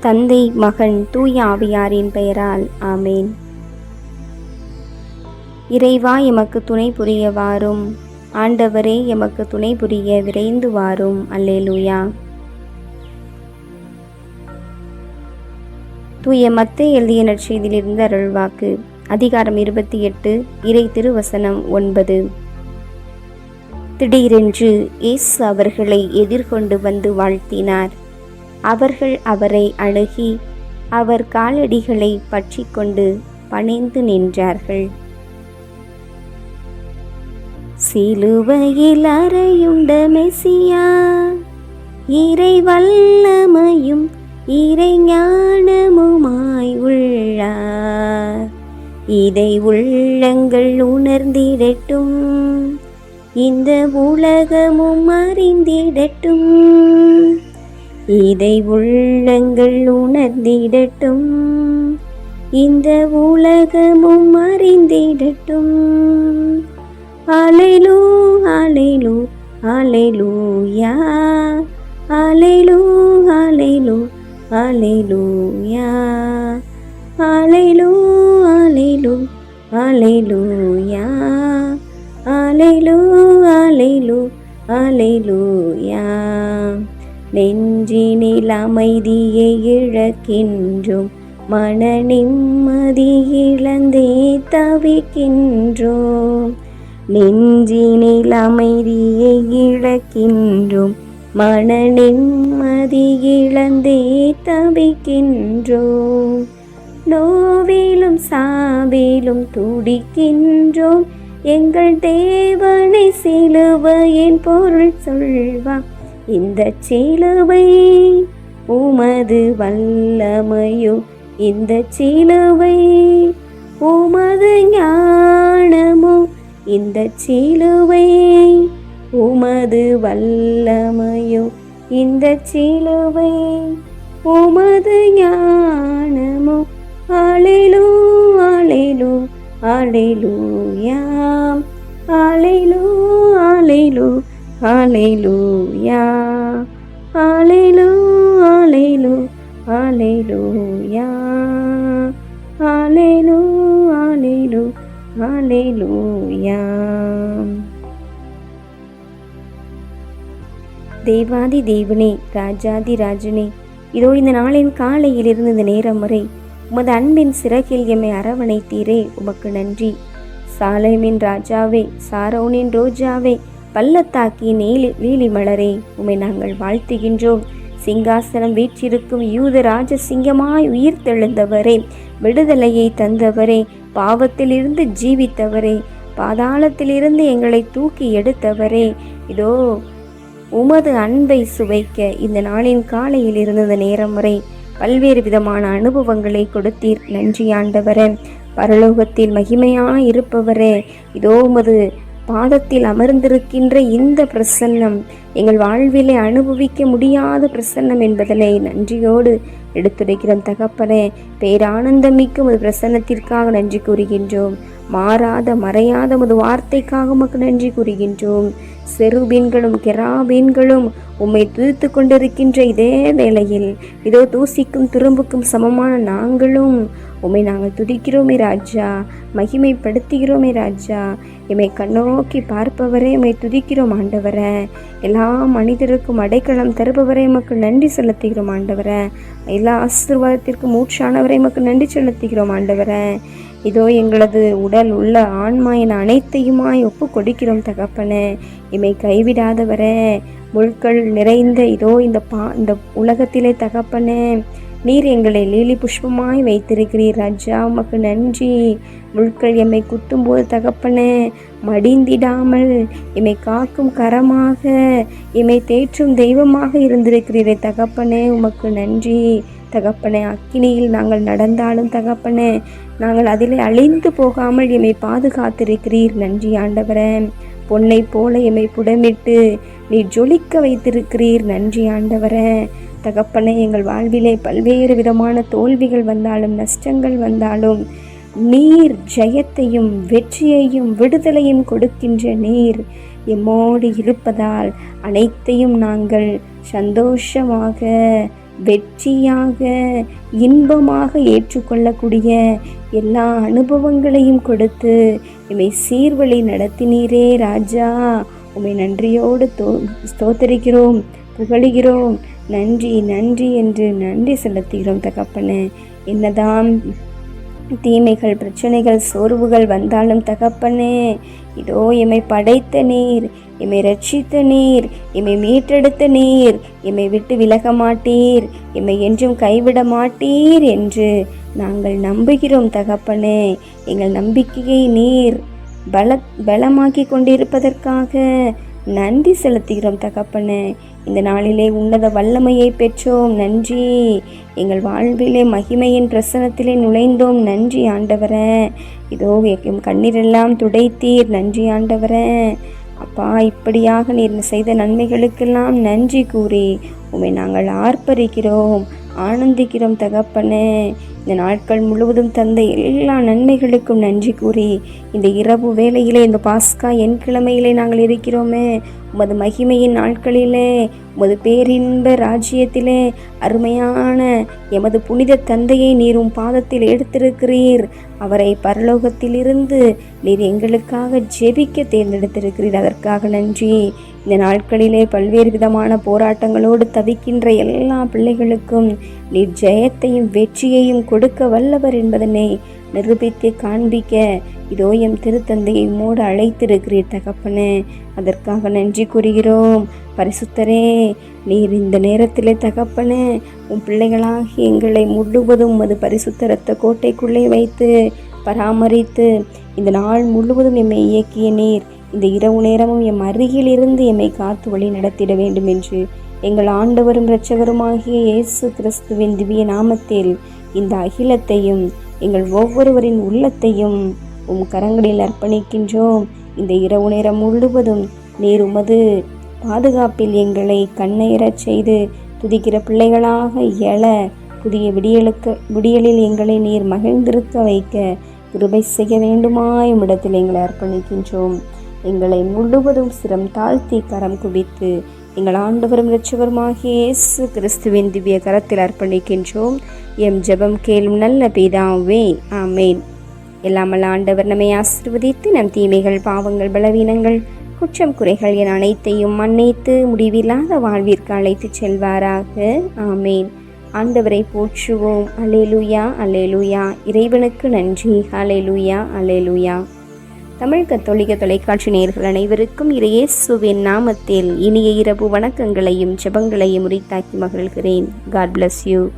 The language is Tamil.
தந்தை மகன் தூய ஆவியாரின் பெயரால். ஆமேன். இறைவா எமக்கு துணை புரிய வாரும் ஆண்டவரே எமக்கு துணை புரிய விரைந்து வாரும். அல்லேலூயா. தூய மத்தை எழுதிய நற்செய்தியிலிருந்து அருள்வாக்கு. அதிகாரம் இருபத்தி எட்டு இறை திருவசனம் ஒன்பது. திடீரென்று இயேசு அவர்களை எதிர்கொண்டு வந்து வாழ்த்தினார். அவர்கள் அவரை அணுகி அவர் காலடிகளை பற்றி கொண்டு பணிந்து நின்றார்கள். சிலுவையில் அறையுண்ட மெசியா இறை வல்லமையும் இறை ஞானமுமாய் உள்ளார். இதை உள்ளங்கள் உணர்ந்திடட்டும் இந்த உலகமும் அறிந்திடட்டும். இதை உள்ளங்கள் உணர்ந்திடட்டும். இந்த உலகமும் அறிந்திடட்டும். அலைலூ அலைலூ அலைலூயா. அலைலூ அலைலூ அலைலூயா. அலைலூ அலைலூ அலைலூயா. அலைலூ அலைலூ அலைலூயா நெஞ்சினில் அமைதியை இழக்கின்றோம். மன நிம்மதி இழந்தே தவிக்கின்றோம். நெஞ்சினில் அமைதியை இழக்கின்றோம். மன நிம்மதி இழந்தே தவிக்கின்றோம். நோவிலும் சாவிலும் துடிக்கின்றோம். எங்கள் தேவனை சிலுவையின் பொருள் சொல்வான் இந்த சிலுவை உமது வல்லமையோ இந்த சிலுவை உமது ஞானமோ இந்த சிலுவை உமது வல்லமையோ இந்த சிலுவை உமது ஞானமோ. அலைலூ அலைலூ அலைலூயா அலைலூ அலைலூ. அலைலூயா அலைலூ அலைலூ அலைலூயா அலைலூ அலைலூ அலைலூயா தேவாதி தேவனே ராஜாதி ராஜனே இதோ இந்த நாளின் காலையிலிருந்து இந்த நேரம் வரை உமது அன்பின் சிறகில் எம்மை அரவணைத்தீரே உமக்கு நன்றி. சாலைமின் ராஜாவே சாரோனின் ரோஜாவே பள்ளத்தாக்கின் நீலி லீலி மலரே உமை நாங்கள் வாழ்த்துகின்றோம். சிங்காசனம் வீற்றிருக்கும் யூத ராஜ சிங்கமாய் உயிர் தெழுந்தவரே விடுதலையை தந்தவரே பாவத்திலிருந்து ஜீவித்தவரே பாதாளத்திலிருந்து எங்களை தூக்கி எடுத்தவரே. இதோ உமது அன்பை சுவைக்க இந்த நாளின் காலையில் இருந்த நேரம் வரை பல்வேறு விதமான அனுபவங்களை கொடுத்தீர் நன்றி ஆண்டவரே பரலோகத்தில் மகிமையாய் இருப்பவரே. இதோ உமது பாதத்தில் அமர்ந்திருக்கின்ற இந்த பிரசன்னம் எங்கள் வாழ்விலே அனுபவிக்க முடியாத பிரசன்னம் என்பதனை நன்றியோடு எடுத்துரைக்கிறோம். தகப்பனே பேரானந்தமிக்கும் ஒரு பிரசன்னத்திற்காக நன்றி கூறுகின்றோம். மாறாத மறையாத உமது வார்த்தைக்காக உமக்கு நன்றி கூறுகின்றோம். செருபீன்களும் கெராபீன்களும் உம்மை துதித்து கொண்டிருக்கின்ற இதே வேளையில் இதோ தூசிக்கும் துரும்புக்கும் சமமான நாங்களும் உம்மை நாங்கள் துதிக்கிறோமே ராஜா மகிமைப்படுத்துகிறோமே ராஜா. எம்மை கண்ணோக்கி பார்ப்பவரே எம்மை துதிக்கிறோம் ஆண்டவரை. எல்லா மனிதருக்கும் அடைக்கலம் தருபவரை எமக்கு நன்றி செலுத்துகிறோம் ஆண்டவரே. எல்லா ஆசீர்வாதத்திற்கும் மூச்சானவரை எமக்கு நன்றி செலுத்துகிறோம் ஆண்டவரை. இதோ எங்களது உடல் உள்ள ஆன்மா என அனைத்தையுமாய் ஒப்பு கொடுக்கிறோம் தகப்பனே. இமை கைவிடாதவரே. முழுக்கள் நிறைந்த இதோ இந்த பா இந்த உலகத்திலே தகப்பனே. நீர் எங்களை லீலி புஷ்பமாய் வைத்திருக்கிறீர் ராஜா. உமக்கு நன்றி. முட்கள் எம்மை குத்தும்போது தகப்பனே மடிந்திடாமல் எம்மை காக்கும் கரமாக எம்மை தேற்றும் தெய்வமாக இருந்திருக்கிறீரே தகப்பனே உமக்கு நன்றி. தகப்பனே அக்கினியில் நாங்கள் நடந்தாலும் தகப்பனே நாங்கள் அதிலே அழிந்து போகாமல் எம்மை பாதுகாத்திருக்கிறீர். நன்றி ஆண்டவரே. பொன்னை போல எம்மை புடமிட்டு நீ ஜொலிக்க வைத்திருக்கிறீர் நன்றி ஆண்டவரே. தகப்பனை எங்கள் வாழ்விலே பல்வேறு விதமான தோல்விகள் வந்தாலும் நஷ்டங்கள் வந்தாலும் நீர் ஜெயத்தையும் வெற்றியையும் விடுதலையும் கொடுக்கின்ற நீர் எம்மோடு இருப்பதால் அனைத்தையும் நாங்கள் சந்தோஷமாக வெற்றியாக இன்பமாக ஏற்றுக்கொள்ளக்கூடிய எல்லா அனுபவங்களையும் கொடுத்து எம்மை சீர்வழி நடத்தினீரே ராஜா. உம்மை நன்றியோடு தோ ஸ்தோத்தரிக்கிறோம் புகழுகிறோம். நன்றி நன்றி என்று நன்றி செலுத்துகிறோம் தகப்பனே. என்னதான் தீமைகள் பிரச்சனைகள் சோர்வுகள் வந்தாலும் தகப்பனே இதோ எம்மை படைத்த நீர் எம்மை ரட்சித்த நீர் எம்மை மீட்டெடுத்த நீர் எம்மை விட்டு விலக மாட்டீர் எம்மை என்றும் கைவிட மாட்டீர் என்று நாங்கள் நம்புகிறோம் தகப்பனே. எங்கள் நம்பிக்கையை நீர் பல பலமாக்கி கொண்டிருப்பதற்காக நன்றி செலுத்துகிறோம் தகப்பனே. இந்த நாளிலே உன்னத வல்லமையை பெற்றோம். நன்றி. எங்கள் வாழ்விலே மகிமையின் பிரசனத்திலே நுழைந்தோம். நன்றி ஆண்டவரே. இதோ எம் கண்ணீரெல்லாம் துடைத்தீர். நன்றி ஆண்டவரே. அப்பா இப்படியாக நீர் செய்த நன்மைகளுக்கெல்லாம் நன்றி கூறி உமை நாங்கள் ஆர்ப்பரிக்கிறோம். ஆனந்திக்கிறோம் தகப்பனே. இந்த நாட்கள் முழுவதும் தந்த எல்லா நன்மைகளுக்கும் நன்றி கூறி இந்த இரவு வேளையிலே இந்த பாஸ்கா என் கிழமையிலே நாங்கள் இருக்கிறோமே. உமது மகிமையின் நாட்களிலே உமது பேரின்ப ராஜ்யத்திலே அருமையான எமது புனித தந்தையை நீரும் பாதத்தில் எடுத்திருக்கிறீர். அவரை பரலோகத்திலிருந்து நீர் எங்களுக்காக ஜெபிக்க தேர்ந்தெடுத்திருக்கிறீர். அதற்காக நன்றி. இந்த நாட்களிலே பல்வேறு விதமான போராட்டங்களோடு தவிக்கின்ற எல்லா பிள்ளைகளுக்கும் நீர் ஜெயத்தையும் வெற்றியையும் கொடுக்க வல்லவர் என்பதனை நிரூபித்து காண்பிக்க இதோ எம் திருத்தந்தையை மூட அழைத்திருக்கிறீர் தகப்பனே அதற்காக நன்றி கூறுகிறோம். பரிசுத்தரே நீர் இந்த நேரத்திலே தகப்பனே உன் பிள்ளைகளாகி எங்களை முழுவதும் அது பரிசுத்த ரத்த கோட்டைக்குள்ளே வைத்து பராமரித்து இந்த நாள் முழுவதும் எம்மை இயக்கிய நீர் இந்த இரவு நேரமும் எம் அருகில் இருந்து எம்மை காத்து வழி நடத்திட வேண்டும் என்று எங்கள் ஆண்டவரும் இரட்சகருமாகிய இயேசு கிறிஸ்துவின் திவ்ய நாமத்தில் இந்த அகிலத்தையும் எங்கள் ஒவ்வொருவரின் உள்ளத்தையும் உம் கரங்களில் அர்ப்பணிக்கின்றோம். இந்த இரவு நேரம் முழுவதும் நீர் உமது பாதுகாப்பில் எங்களை கண்ணேறச் செய்து துதிக்கிற பிள்ளைகளாக எழ புதிய விடியலுக்கு விடியலில் எங்களை நீர் மகிழ்ந்திருக்க வைக்க கிருபை செய்ய வேண்டுமாய் இடத்தில் எங்களை அர்ப்பணிக்கின்றோம். எங்களை முழுவதும் சிரம் தாழ்த்தி கரம் குவித்து எங்கள் ஆண்டவரும் இரட்சகருமாகிய இயேசு கிறிஸ்துவின் திவ்ய கரத்தில் அர்ப்பணிக்கின்றோம். எம் ஜெபம் கேளும் நல்ல பிதாவே ஆமேன். எல்லாமல் ஆண்டவர் நம்மை ஆசிர்வதித்து நம் தீமைகள் பாவங்கள் பலவீனங்கள் குற்றம் குறைகள் என அனைத்தையும் மன்னித்து முடிவில்லாத வாழ்விற்கு அழைத்துச் செல்வாராக. ஆமேன். ஆண்டவரை போற்றுவோம். அலேலுயா அலேலுயா இறைவனுக்கு நன்றி. அலேலுயா அலேலுயா தமிழ் கத்தோலிக்க தொலைக்காட்சி நேயர்கள் அனைவருக்கும் இறையேசுவின் நாமத்தில் இனிய இரவு வணக்கங்களையும் ஜெபங்களையும் உரித்தாக்கி மகிழ்கிறேன். God bless you